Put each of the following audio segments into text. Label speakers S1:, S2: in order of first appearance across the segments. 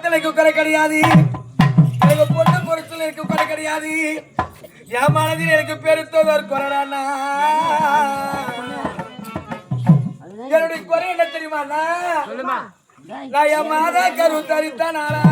S1: எனக்கு குறை கிடையாது? எனக்கு பொண்ணு எனக்கு குறை கிடையாது. என் மனதில் எனக்கு பெருத்தவர் குறைடானா என்னுடைய குறை என்ன தெரியுமாண்ணா நான் என் மாதா கரு தரித்தானாரா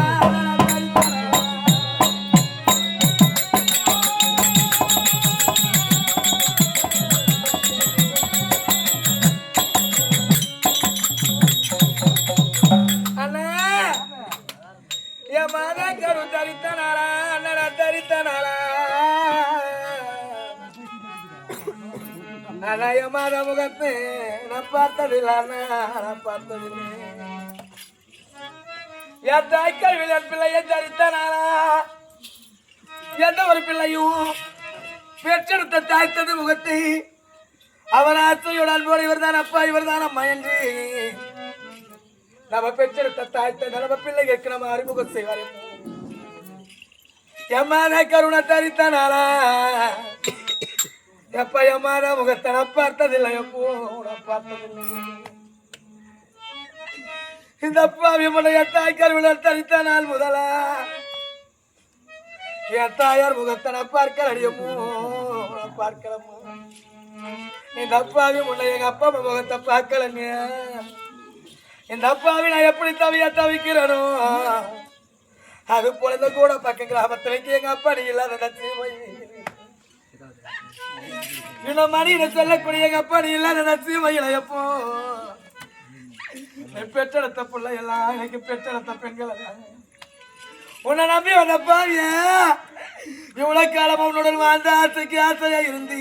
S1: அண்ணா என் முகத்தை நான் பார்த்ததில்லை நான் பார்த்ததில்லை. என் தாய் கல்வியில் என் பிள்ளையை தரித்தனாரா? எந்த ஒரு பிள்ளையும் பெற்றெடுத்த தாய்த்தது முகத்தை அவன் ஆசையோட அன்போடு இவர்தான் அப்பா இவர்தான் அம்மா என்று நம்ம பெற்றெடுத்த தாய்த்த நம்ம பிள்ளைகளுக்கு நம்ம அறிமுகம் செய்வார். எம்மான கருணை தரித்தனாரா? எப்ப எம்மான முகத்தை நான் பார்த்ததில்லை? எப்போ பார்த்ததில்லை. இந்த அப்பாவி முன்னைய தாய் கருவிழா தரித்த நாள் முதலா. என் தாயார் முகத்தை நான் பார்க்கல அடியமோ பார்க்கலமோ இந்த அப்பாவி முன்ன எங்க அப்பா அம்மா முகத்தை பார்க்கலங்க இந்த அப்பாவி நான் எப்படி தவியா தவிக்கிறனோ? அது போல இந்த கூட பக்க கிராமத்துல எங்க அப்பா நீ இல்லாத நச்சு போய் இன்னும் மணியில சொல்லக்கூடிய எங்க அப்பா நீ இல்லாத நச்சு எப்போ நீ பெற்றெடுத்த பிள்ளை எல்லாம் எனக்கு பெற்றெடுத்த பெண்கள் உன்னை நம்பி வந்தப்பா இவ்வளவு காலம் உன்னுடன் வாழ்ந்த ஆசைக்கு ஆசையா இருந்து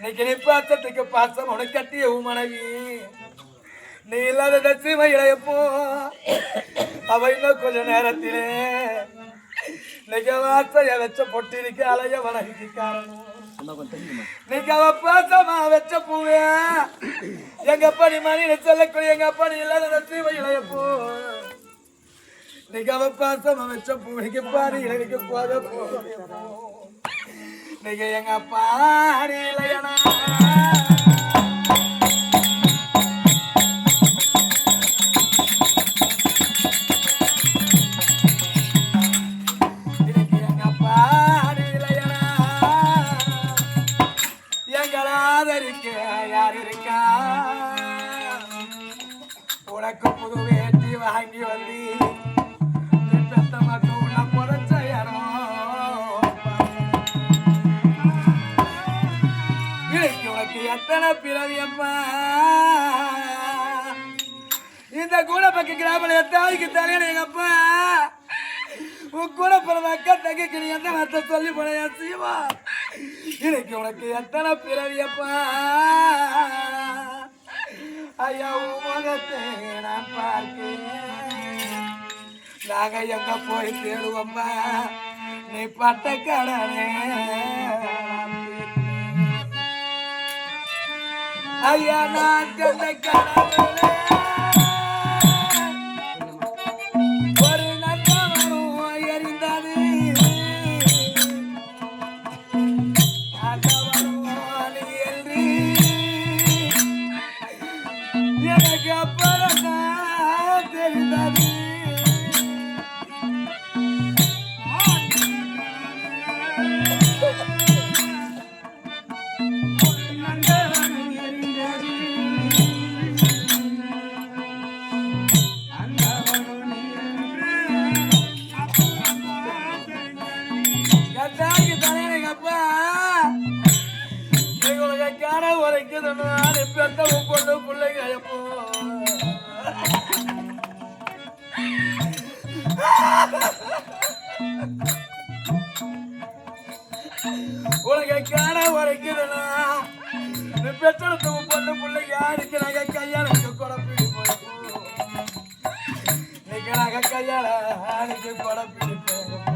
S1: இன்னைக்கு நீ பாசத்துக்கு பாசம் உனக்கு கட்டிய உன் மனைவி. நீ இல்லாத தச்சுமை எப்போ அவ இன்னும் கொஞ்ச நேரத்திலே இன்னைக்கு வாசைய வச்ச பொட்டிருக்கு அலைய வணங்கி காரணம். நீங்க அவ பாசமா வச்ச பூவே. எங்க அப்பா நீ மணியில சொல்லக்கூடிய எங்க அப்பா நீ இல்லாத தச்சுமை இளையப்போ நீங்க அவ பாசமா வச்ச பூனைக்கு பாரு இளைக்கு போக போ. நீங்க எங்க அப்பா இளையனா உனக்கு புது வேட்டி வாங்கி வந்து பெத்த மக்கள் உள்ள புதைச்ச இடம் இன்னைக்கு உனக்கு எத்தனை பிறவியப்பா இந்த கூட பக்க கிராமல எத்தாவுக்கு தலையான எங்க அப்பா? உன் கூட பிறந்த அக்கா தங்கைக்கு நீ எந்த வார்த்தை சொல்லி போனையா சீமா இன்னைக்கு உனக்கு எத்தனை பிறவியப்பா ஐயா உன் நான் பார்க்கிறேன் நாங்க எங்க போய் தேடுவோம்மா நீ பட்ட கடனே ஐயா நான் கண்ட கடனே உனக்கு காண உரைக்குதுன்னா நீ பெற்றெடுத்த பொண்ணு பிள்ளைங்க யாருக்கு? நாங்க கையாளுக்கு குழப்பிடி போயிருக்கோம் இன்னைக்கு நாங்க கையாளுக்கு குழப்பிடி போயிருக்கோம்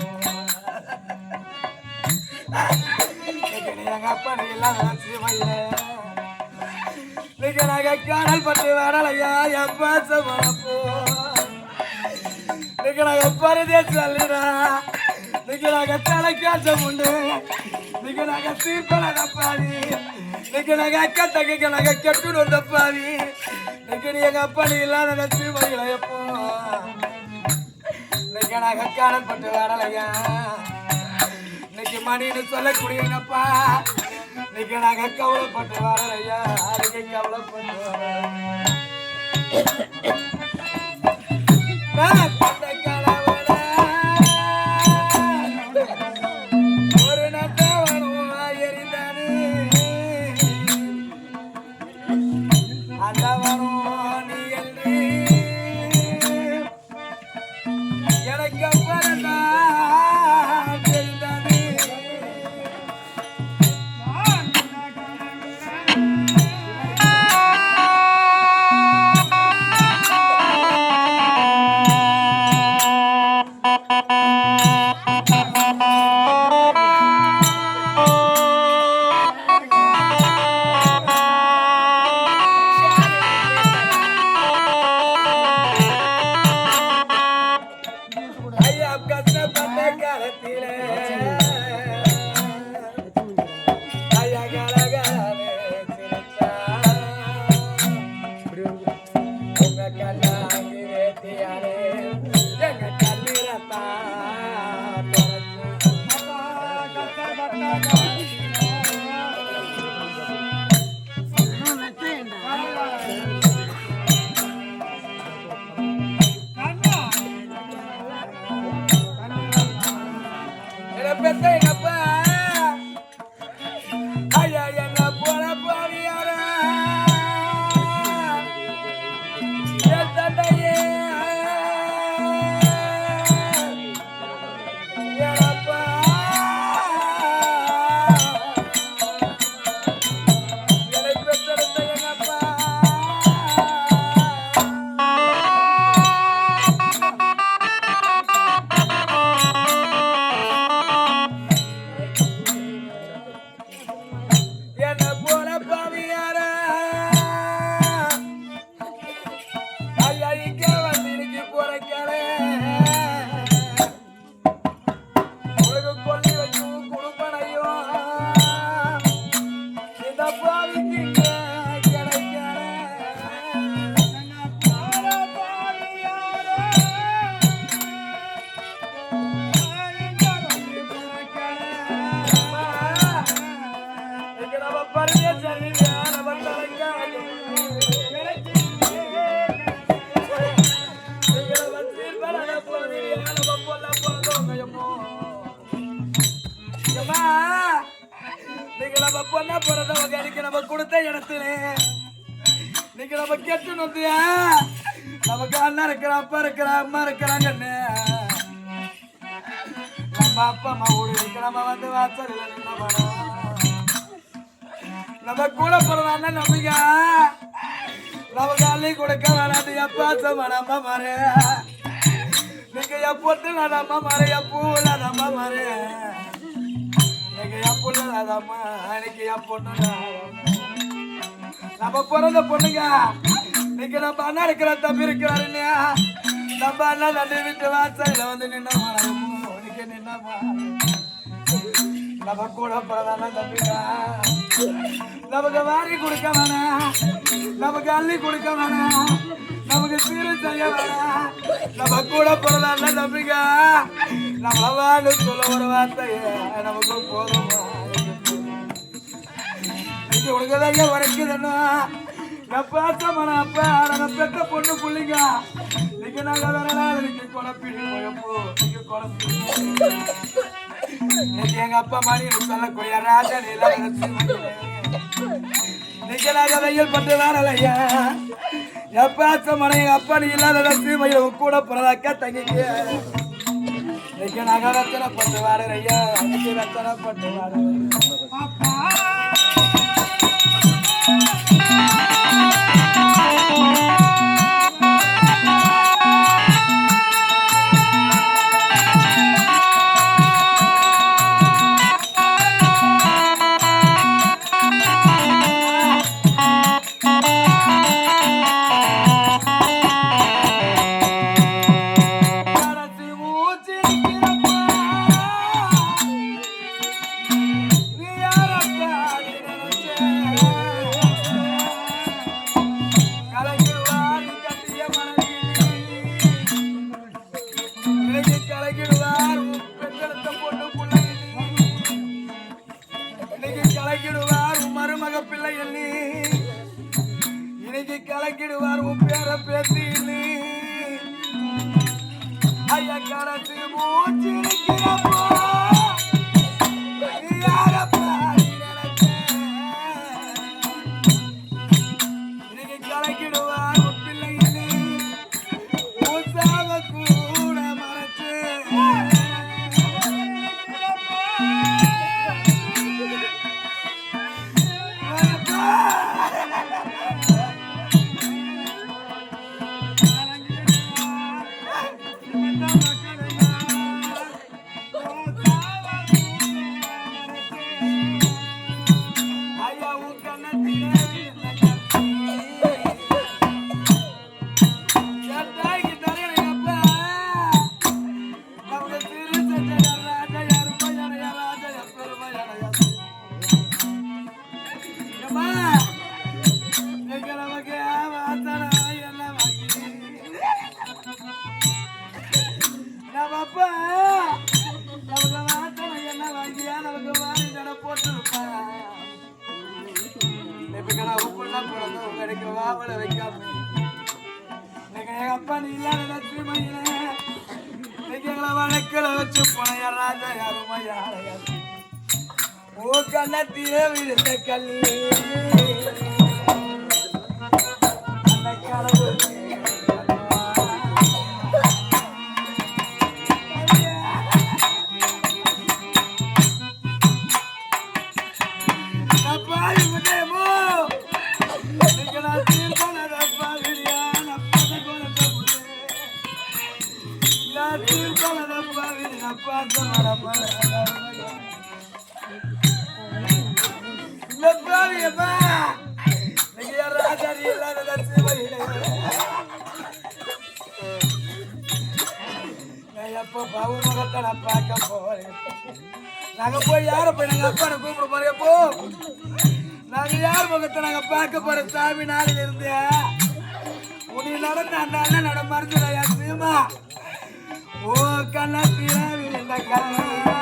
S1: எங்க அப்பா எல்லாம் நீங்க நாங்க காடல் பட்டு வரலையா என் நாங்க பரதேசி நீங்க தலைக்காசம் உண்டு. நீங்க நாங்க சீர்பல தப்பாதி நீங்க நாங்க கெட்டு வந்த பாதி நீங்க எங்க அப்பா இல்லாத நினைச்சு எப்போ இன்னைக்கு நாங்க வரலையா இன்னைக்கு மணின்னு சொல்லக்கூடிய எங்கப்பா இன்னைக்கு நாங்க கவலைப்பட்டு வரலையா அதுக்கு கவலைப்பட்டு கஷ்டப்பட்ட காலத்திலே. நீங்க நம்ம பொண்ண பிறந்தவங்க இன்னைக்கு நம்ம கொடுத்த இடத்துல நீங்க நம்ம கெட்டு நொந்தியா நமக்கு அண்ணன் இருக்கிற அப்பா இருக்கிற அம்மா இருக்கிறாங்கன்னு நம்ம அப்பா அம்மா ஊடு இருக்கு. நம்ம வந்து வாசல்ல நம்ம கூட பிறந்தாங்க நம்பிக்க. நமக்கு அள்ளி கொடுக்க வேணாது எப்பா சம நம்ம மாறு நீங்க எப்பொட்டு நம்ம மாறு எப்பூல நம்ம மாறு நீங்க எப்புள்ள அதம்மா நம்ம பிறந்த பொண்ணுங்க நீங்க நம்ம அண்ணா இருக்கிற தம்பி இருக்கிறாரு நம்ம அண்ணா நன்றி விட்டு வாசல்ல வந்து நின்ன மாறமோ உனக்கு நம்ம கூட பிறந்தாங்க தம்பிங்க நமக்கு வாரி கொடுக்க வேணாம் நமக்கு அள்ளி கொடுக்க வேணாம் நமக்கு சீரு செய்ய வேணாம் நம்ம கூட பிறந்தாங்க தம்பிங்க நம்ம வாடு சொல்ல ஒரு வார்த்தைய நமக்கு போதுமா? இது உனக்குதான் வரைக்குதுன்னா நான் பாசமான அப்ப நாங்க பெத்த பொண்ணு பிள்ளைங்க. நீங்க நாங்க வேற நாள் இன்னைக்கு குழப்பிட்டு போயப்போ நீங்க குழப்பிடுவோம் எங்க அப்பா மாதிரி சொல்லக்கூடிய ராஜா நீலா இன்னைக்கு வெயில் பட்டு வரலையா? எப்பாச்ச மனை எங்க அப்பா நீ இல்லாத சீமையில உன் கூட பிறதாக்கா தங்கிக்க. இன்னைக்கு நாங்க ரத்தனை பட்டு வாடுறையா ரத்தனை Thank you. கண்ணத்திலே விழுந்த கண்ணீர் அந்த கனவு பார்த்த மரம் எப்போ பாபு நான் பார்க்க போறேன் நாங்க போய் யார போய் நாங்க அப்பா கூப்பிட யார் முகத்தை நாங்க பார்க்க போற சாமி நாளில் உனி நடந்த அந்த அண்ணன் நட மருந்து ஓ கண்ணா பிறவி கண்ணா